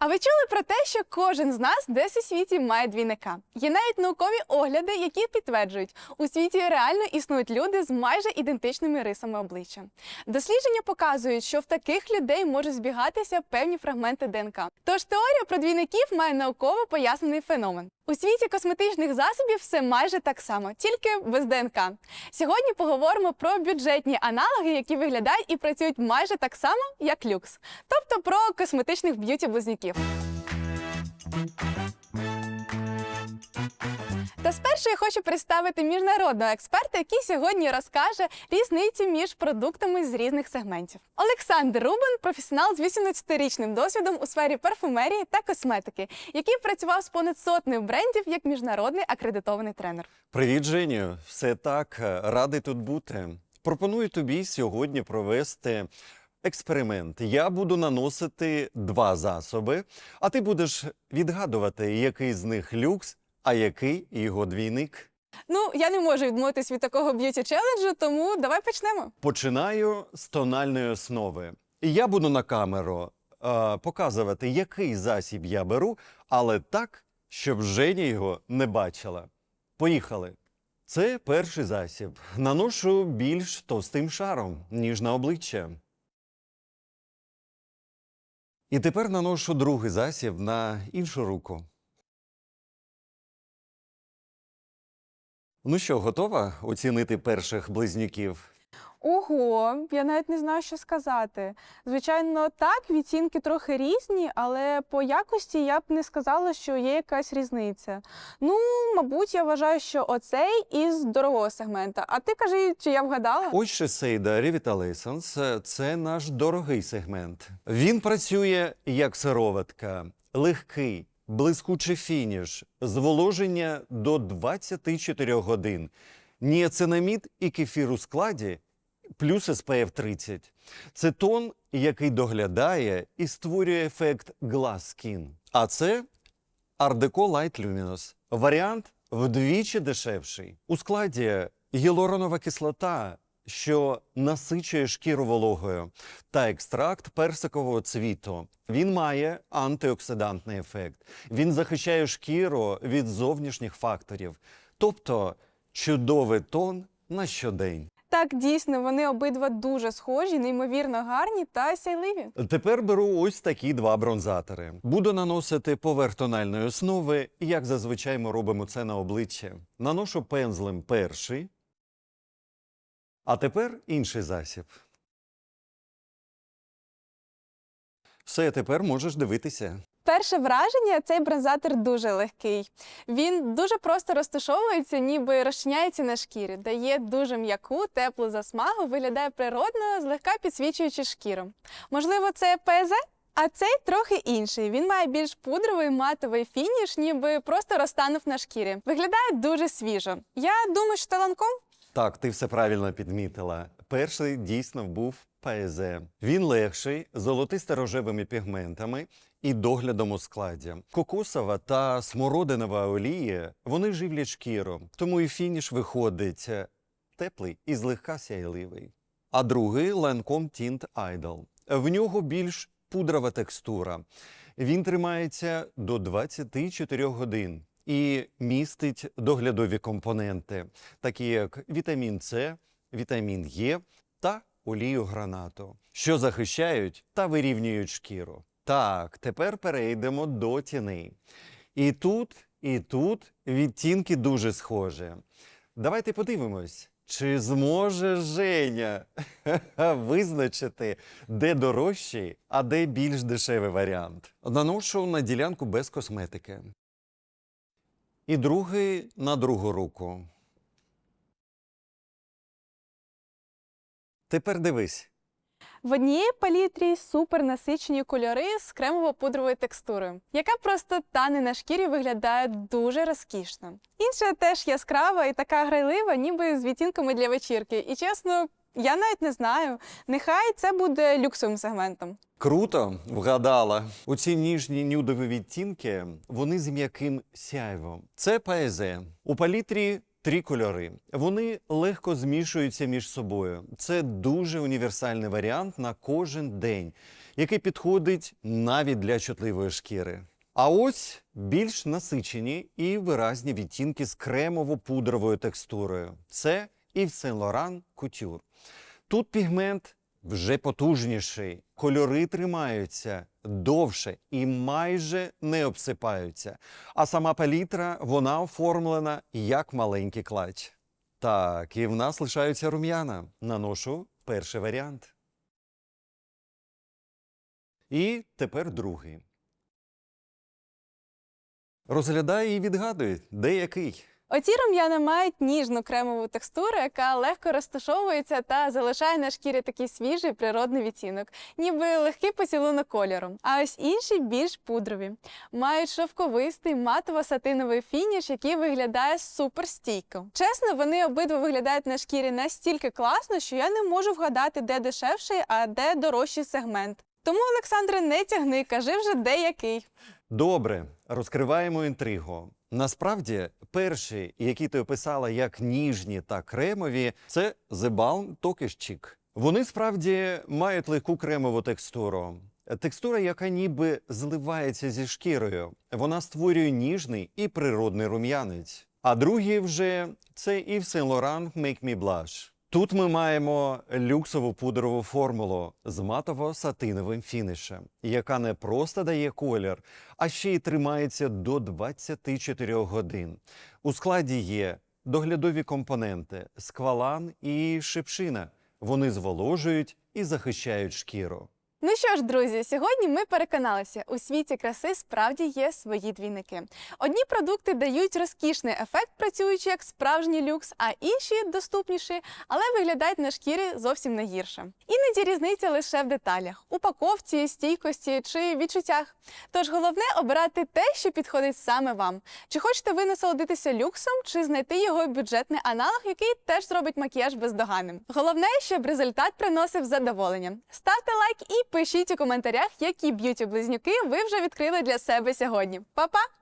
А ви чули про те, що кожен з нас десь у світі має двійника? Є навіть наукові огляди, які підтверджують, у світі реально існують люди з майже ідентичними рисами обличчя. Дослідження показують, що в таких людей можуть збігатися певні фрагменти ДНК. Тож теорія про двійників має науково пояснений феномен. У світі косметичних засобів все майже так само, тільки без ДНК. Сьогодні поговоримо про бюджетні аналоги, які виглядають і працюють майже так само, як люкс, тобто про косметичних б'юті-близнюків. Та спершу я хочу представити міжнародного експерта, який сьогодні розкаже різниці між продуктами з різних сегментів. Олександр Рубин професіонал з 18-річним досвідом у сфері парфумерії та косметики, який працював з понад сотнею брендів як міжнародний акредитований тренер. Привіт, Женю. Все так, радий тут бути. Пропоную тобі сьогодні провести експеримент. Я буду наносити два засоби, а ти будеш відгадувати, який з них люкс, а який його двійник. Ну я не можу відмовитись від такого б'юті челенджу, тому давай почнемо. Починаю з тональної основи. Я буду на камеру е, показувати, який засіб я беру, але так, щоб Женя його не бачила. Поїхали. Це перший засіб. Наношу більш товстим шаром, ніж на обличчя. І тепер наношу другий засіб на іншу руку. Ну що, готова оцінити перших близнюків? Ого, я навіть не знаю, що сказати. Звичайно, так, відтінки трохи різні, але по якості я б не сказала, що є якась різниця. Ну, мабуть, я вважаю, що оцей із дорогого сегмента. А ти кажи, чи я вгадала? Ось Шесейда Revitalisance – це наш дорогий сегмент. Він працює як сироватка, легкий, блискучий фініш, зволоження до 24 годин, ніацинамід і кефір у складі, плюс SPF 30. Це тон, який доглядає і створює ефект Glass Skin. А це Deco Light Luminous. Варіант вдвічі дешевший. У складі гіалуронова кислота, що насичує шкіру вологою, та екстракт персикового цвіту. Він має антиоксидантний ефект. Він захищає шкіру від зовнішніх факторів, тобто чудовий тон на щодень. Так, дійсно, вони обидва дуже схожі, неймовірно гарні та сяйливі. Тепер беру ось такі два бронзатори. Буду наносити поверх тональної основи, як зазвичай ми робимо це на обличчя. Наношу пензлем перший, а тепер інший засіб. Все, тепер можеш дивитися. Перше враження цей бронзатор дуже легкий. Він дуже просто розташовується, ніби розчиняється на шкірі, дає дуже м'яку, теплу засмагу, виглядає природно, злегка підсвічуючи шкіру. Можливо, це ПЗ? А цей трохи інший. Він має більш пудровий матовий фініш, ніби просто розтанув на шкірі. Виглядає дуже свіжо. Я думаю, що таланком Так, ти все правильно підмітила. Перший дійсно був ПЗ. Він легший, золотисто-рожевими пігментами і доглядом у складі. Кокосова та смородинова олії вони живлять шкіру, тому і фініш виходить е, теплий і злегка сяйливий. А другий Lancome Tint Idol. В нього більш пудрова текстура. Він тримається до 24 годин і містить доглядові компоненти, такі як вітамін С, вітамін Е та олію гранату, що захищають та вирівнюють шкіру. Так, тепер перейдемо до тіней. І тут, і тут відтінки дуже схожі. Давайте подивимось, чи зможе Женя визначити, де дорожчий, а де більш дешевий варіант. Наношу на ділянку без косметики. І другий на другу руку. Тепер дивись. В однієї палітрі супернасичені кольори з кремово-пудровою текстурою, яка просто тане на шкірі виглядає дуже розкішно. Інша теж яскрава і така грайлива, ніби з відтінками для вечірки. І чесно, я навіть не знаю. Нехай це буде люксовим сегментом. Круто, вгадала. Оці ніжні нюдові відтінки, вони з м'яким сяйвом. Це паезе. У палітрі три кольори. Вони легко змішуються між собою. Це дуже універсальний варіант на кожен день. який підходить навіть для чутливої шкіри. А ось більш насичені і виразні відтінки з кремово-пудровою текстурою. Це Yves Saint Laurent Couture. Тут пігмент вже потужніший, кольори тримаються довше і майже не обсипаються. А сама палітра вона оформлена як маленький клач. Так, і в нас лишаються рум'яна. Наношу перший варіант. І тепер другий. Розглядай і відгадуй, де який. Оці рум'яна мають ніжну кремову текстуру, яка легко розташовується та залишає на шкірі такий свіжий природний відтінок, ніби легкий поцілунок кольору. А ось інші більш пудрові. Мають шовковистий матово-сатиновий фініш, який виглядає суперстійко. Чесно, вони обидва виглядають на шкірі настільки класно, що я не можу вгадати, де дешевший, а де дорожчий сегмент. Тому, Олександре, не тягни, кажи вже де який. Добре, розкриваємо інтригу. Насправді, перші, які ти описала як ніжні та кремові, це The Chic. Вони справді мають легку кремову текстуру. Текстура, яка ніби зливається зі шкірою. Вона створює ніжний і природний рум'янець. А другий вже це Yves Saint Laurent Make Me Blush. Тут ми маємо люксову пудрову формулу з матово-сатиновим фінішем, яка не просто дає колір, а ще й тримається до 24 годин. У складі є доглядові компоненти сквалан і шипшина. Вони зволожують і захищають шкіру. Ну що ж, друзі, сьогодні ми переконалися, у світі краси справді є свої двійники. Одні продукти дають розкішний ефект, працюючи як справжній люкс, а інші доступніші, але виглядають на шкірі зовсім не гірше. Іноді різниця лише в деталях, упаковці, стійкості чи відчуттях. Тож головне обирати те, що підходить саме вам. Чи хочете ви насолодитися люксом, чи знайти його бюджетний аналог, який теж зробить макіяж бездоганним. Головне, щоб результат приносив задоволення. Ставте лайк і пишіть у коментарях, які б'юті близнюки ви вже відкрили для себе сьогодні. Па-па!